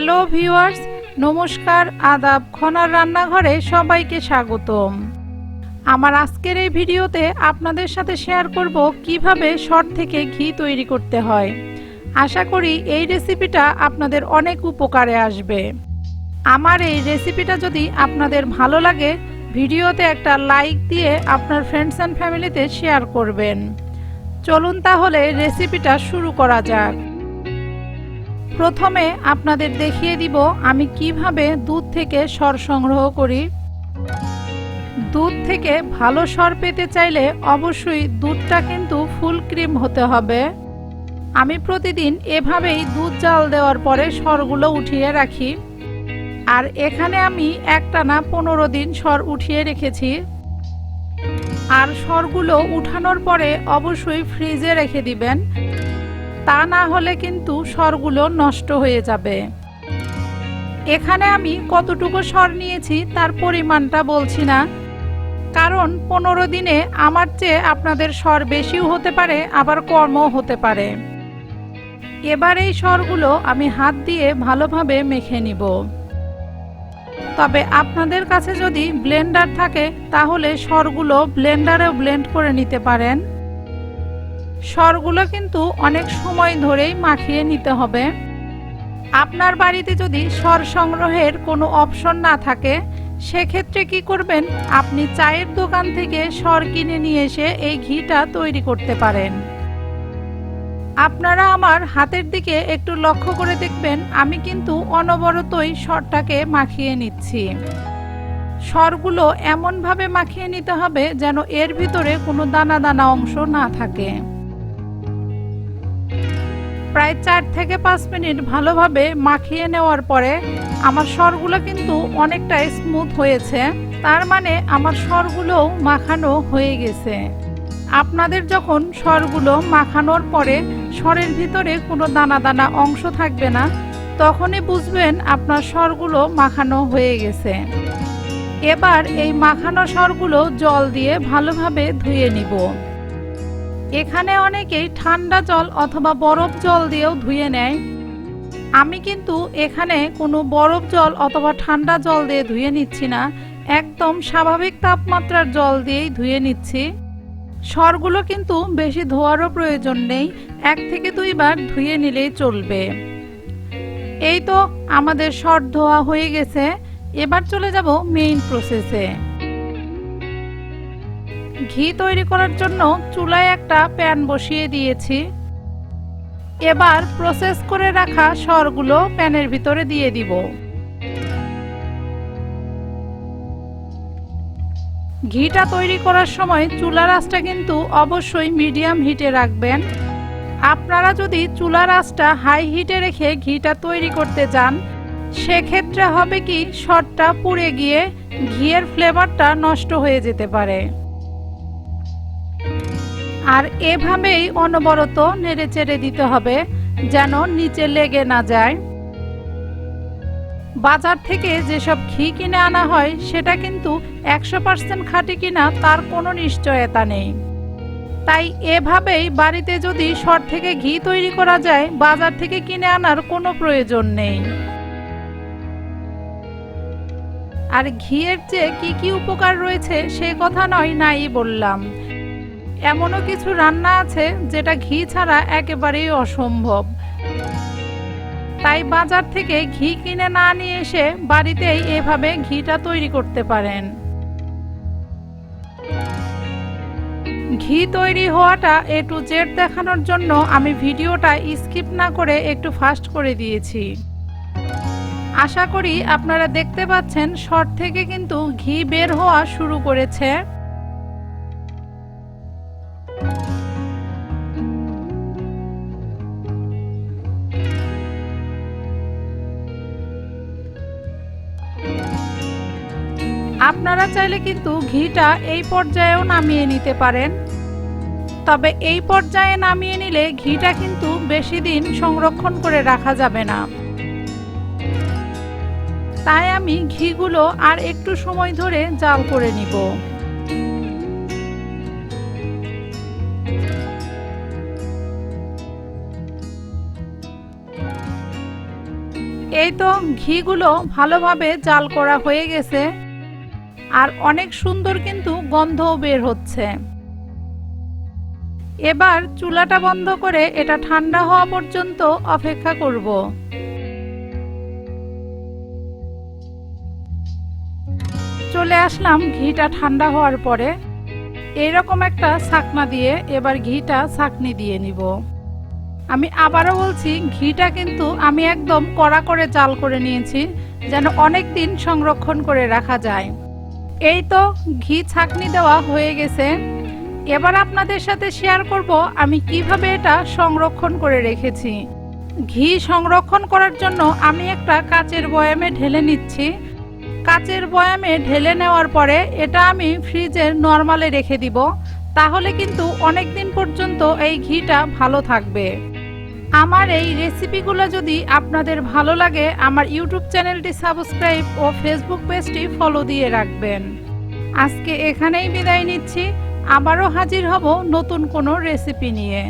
Hello viewers নমস্কার, আদাব, খনার রান্নাঘরে সবাইকে স্বাগতম। আমার আজকের এই ভিডিওতে আপনাদের সাথে শেয়ার করব কীভাবে শর্ট থেকে ঘি তৈরি করতে হয়। আশা করি এই রেসিপিটা আপনাদের অনেক উপকারে আসবে। আমার এই রেসিপিটা যদি আপনাদের ভালো লাগে, ভিডিওতে একটা লাইক দিয়ে আপনার ফ্রেন্ডস অ্যান্ড ফ্যামিলিতে শেয়ার করবেন। চলুন তাহলে রেসিপিটা শুরু করা যাক। প্রথমে আপনাদের দেখিয়ে দিব আমি কীভাবে দুধ থেকে সর সংগ্রহ করি। দুধ থেকে ভালো সর পেতে চাইলে অবশ্যই দুধটা কিন্তু ফুল ক্রিম হতে হবে। আমি প্রতিদিন এভাবেই দুধ জাল দেওয়ার পরে সরগুলো উঠিয়ে রাখি। আর এখানে আমি একটানা পনেরো দিন সর উঠিয়ে রেখেছি। আর সরগুলো উঠানোর পরে অবশ্যই ফ্রিজে রেখে দিবেন। তা না হলে কিন্তু স্বরগুলো নষ্ট হয়ে যাবে। এখানে আমি কতটুকু সর নিয়েছি তার পরিমাণটা বলছি না। কারণ পনেরো দিনে আমার চেয়ে আপনাদের স্বর বেশিও হতে পারে, আবার কর্মও হতে পারে। এবার এই স্বরগুলো আমি হাত দিয়ে ভালোভাবে মেখে নিব। তবে আপনাদের কাছে যদি ব্লেন্ডার থাকে, তাহলে স্বরগুলো ব্লেন্ডারেও ব্লেন্ড করে নিতে পারেন। স্বরগুলো কিন্তু অনেক সময় ধরেই মাখিয়ে নিতে হবে। আপনার বাড়িতে যদি স্বর সংগ্রহের কোনো অপশন না থাকে, সেক্ষেত্রে কি করবেন? আপনি চায়ের দোকান থেকে সর কিনে নিয়ে এসে এই ঘিটা তৈরি করতে পারেন। আপনারা আমার হাতের দিকে একটু লক্ষ্য করে দেখবেন, আমি কিন্তু অনবরতই সরটাকে মাখিয়ে নিচ্ছি। সরগুলো এমনভাবে মাখিয়ে নিতে হবে যেন এর ভিতরে কোনো দানা দানা অংশ না থাকে। প্রায় চার থেকে পাঁচ মিনিট ভালোভাবে মাখিয়ে নেওয়ার পরে আমার স্বরগুলো কিন্তু অনেকটাই স্মুথ হয়েছে। তার মানে আমার স্বরগুলোও মাখানো হয়ে গেছে। আপনাদের যখন স্বরগুলো মাখানোর পরে স্বরের ভিতরে কোনো দানা দানা অংশ থাকবে না, তখনই বুঝবেন আপনার স্বরগুলো মাখানো হয়ে গেছে। এবার এই মাখানো স্বরগুলো জল দিয়ে ভালোভাবে ধুয়ে নিব। এখানে অনেকেই ঠান্ডা জল অথবা বরফ জল দিয়েও ধুয়ে নেয়। আমি কিন্তু এখানে কোনো বরফ জল অথবা ঠান্ডা জল দিয়ে ধুয়ে নিচ্ছি না। একদম স্বাভাবিক তাপমাত্রার জল দিয়েই ধুয়ে নিচ্ছি। স্বরগুলো কিন্তু বেশি ধোয়ারও প্রয়োজন নেই। এক থেকে দুইবার ধুয়ে নিলেই চলবে। এই তো আমাদের স্বর ধোয়া হয়ে গেছে। এবার চলে যাব মেইন প্রসেসে ঘি তৈরি করার জন্য চুলায় একটা প্যান বসিয়ে দিয়েছি। এবার প্রসেস করে রাখা সরগুলো প্যানের ভিতরে দিয়ে দিব। ঘিটা তৈরি করার সময় চুলার আঁচটা কিন্তু অবশ্যই মিডিয়াম হিটে রাখবেন। আপনারা যদি চুলার আঁচটা হাই হিটে রেখে ঘিটা তৈরি করতে যান সেক্ষেত্রে হবে কি সরটা পুড়ে গিয়ে ঘিয়ের ফ্লেভারটা নষ্ট হয়ে যেতে পারে। আর এভাবেই অনবরত নেড়ে চেড়ে দিতে হবে, যেন নিচে লেগে না যায়। বাজার থেকে যেসব ঘি কিনে আনা হয়, সেটা কিন্তু একশো পার্সেন্ট খাঁটি কিনা তার কোনো নিশ্চয়তা নেই। তাই এভাবেই বাড়িতে যদি সর থেকে ঘি তৈরি করা যায়, বাজার থেকে কিনে আনার কোনো প্রয়োজন নেই। আর ঘিয়ের যে কি কি উপকার রয়েছে, সে কথা নয়, নাই বললাম। এমনও কিছু রান্না আছে যেটা ঘি ছাড়া একেবারেই অসম্ভব। তাই বাজার থেকে ঘি কিনে না নিয়ে এসে বাড়িতেই এভাবে ঘিটা তৈরি করতে পারেন। ঘি তৈরি হওয়াটা এ টু জেড দেখানোর জন্য আমি ভিডিওটা স্কিপ না করে একটু ফাস্ট করে দিয়েছি। আশা করি আপনারা দেখতে পাচ্ছেন শর্ট থেকে কিন্তু ঘি বের হওয়া শুরু করেছে। আপনারা চাইলে কিন্তু ঘিটা এই পর্যায়েও নামিয়ে নিতে পারেন। তবে এই পর্যায়ে নামিয়ে নিলে ঘিটা কিন্তু বেশি দিন সংরক্ষণ করে রাখা যাবে না। তাই আমি ঘিগুলো আর একটু সময় ধরে জাল করে নিব। এই তো ঘিগুলো ভালোভাবে জাল করা হয়ে গেছে। আর অনেক সুন্দর কিন্তু গন্ধও বের হচ্ছে। এবার চুলাটা বন্ধ করে এটা ঠান্ডা হওয়া পর্যন্ত অপেক্ষা করব। চলে আসলাম ঘিটা ঠান্ডা হওয়ার পরে। এইরকম একটা ছাকনা দিয়ে এবার ঘিটা ছাকনি দিয়ে নিব। আমি আবারও বলছি, ঘিটা কিন্তু আমি একদম কড়া করে জাল করে নিয়েছি, যেন অনেক দিন সংরক্ষণ করে রাখা যায়। এই তো ঘি ছাঁকনি দেওয়া হয়ে গেছে। এবার আপনাদের সাথে শেয়ার করব আমি কীভাবে এটা সংরক্ষণ করে রেখেছি। ঘি সংরক্ষণ করার জন্য আমি একটা কাচের বয়ামে ঢেলে নিচ্ছি। কাচের বয়ামে ঢেলে নেওয়ার পরে এটা আমি ফ্রিজের নর্মালে রেখে দিব। তাহলে কিন্তু অনেক দিন পর্যন্ত এই ঘিটা ভালো থাকবে। আমার এই রেসিপিগুলো যদি আপনাদের ভালো লাগে, আমার ইউটিউব চ্যানেলটি সাবস্ক্রাইব ও ফেসবুক পেজটি ফলো দিয়ে রাখবেন। আজকে এখানেই বিদায় নিচ্ছি, আবারও হাজির হব নতুন কোনো রেসিপি নিয়ে।